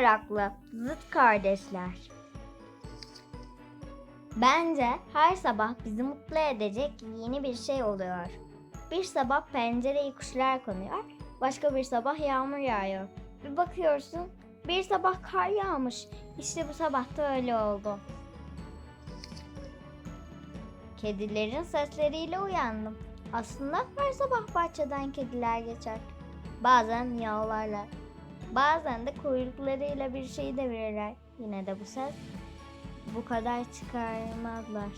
meraklı zıt kardeşler. Bence her sabah bizi mutlu edecek yeni bir şey oluyor. Bir sabah pencereye kuşlar konuyor, başka bir sabah yağmur yağıyor. Bir bakıyorsun, bir sabah kar yağmış. İşte bu sabah da öyle oldu. Kedilerin sesleriyle uyandım. Aslında her sabah bahçeden kediler geçer. Bazen miyavlarlar. Bazen de kuyruklarıyla bir şey devirirler. Yine de bu ses bu kadar çıkarmazlar.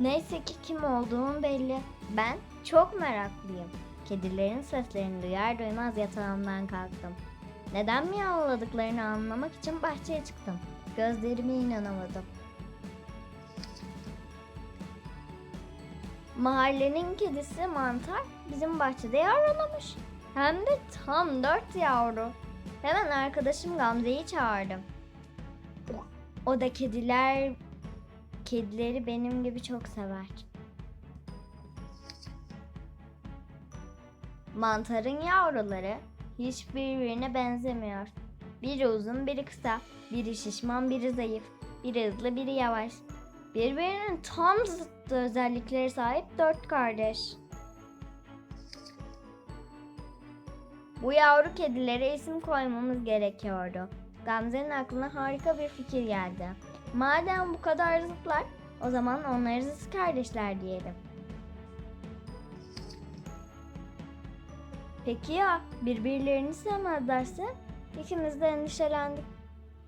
Neyse ki kim olduğum belli. Ben çok meraklıyım. Kedilerin seslerini duyar duymaz yatağımdan kalktım. Neden miyavladıklarını anlamak için bahçeye çıktım. Gözlerime inanamadım. Mahallenin kedisi mantar bizim bahçede yavrulamış. Hem de tam dört yavru. Hemen arkadaşım Gamze'yi çağırdım. O da kediler kedileri benim gibi çok sever. Mantarın yavruları hiç birbirine benzemiyor. Biri uzun, biri kısa, biri şişman, biri zayıf, biri hızlı, biri yavaş. Birbirinin tam zıttı özelliklere sahip dört kardeş. Bu yavru kedilere isim koymamız gerekiyordu. Gamze'nin aklına harika bir fikir geldi. Madem bu kadar zıtlar, o zaman onları zıt kardeşler diyelim. Peki ya birbirlerini sevmezlerse? İkimiz de endişelendik.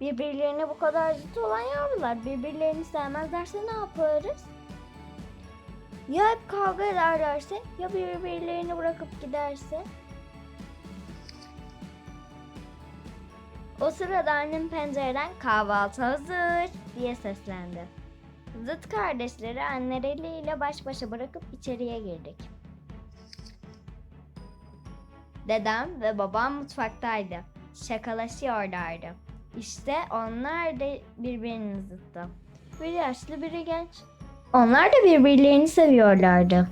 Birbirlerine bu kadar zıt olan yavrular birbirlerini sevmezlerse ne yaparız? Ya hep kavga ederlerse ya birbirlerini bırakıp giderse? O sırada annem pencereden kahvaltı hazır diye seslendi. Zıt kardeşleri anneleriyle baş başa bırakıp içeriye girdik. Dedem ve babam mutfaktaydı. Şakalaşıyorlardı. İşte onlar da birbirinin zıttı. Biri yaşlı biri genç. Onlar da birbirlerini seviyorlardı.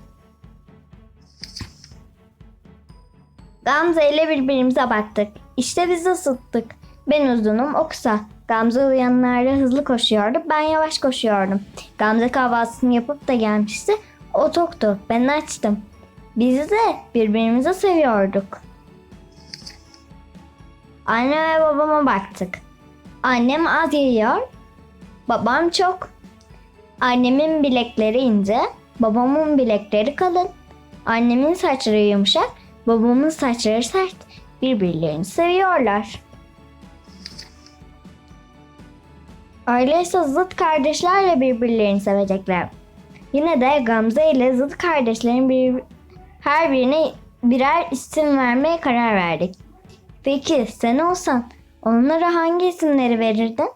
Gamze ile birbirimize baktık. İşte biz ısıttık. Ben uzunum, o kısa. Gamze uyanlarda hızlı koşuyordu, ben yavaş koşuyordum. Gamze kahvaltısını yapıp da gelmişti. O toktu, ben açtım. Biz de birbirimizi seviyorduk. Anne ve babama baktık. Annem az yiyor, babam çok. Annemin bilekleri ince, babamın bilekleri kalın. Annemin saçları yumuşak, babamın saçları sert. Birbirlerini seviyorlar. Öyleyse zıt kardeşlerle birbirlerini sevecekler. Yine de Gamze ile zıt kardeşlerin bir, her birine birer isim vermeye karar verdik. Peki sen olsan onlara hangi isimleri verirdin?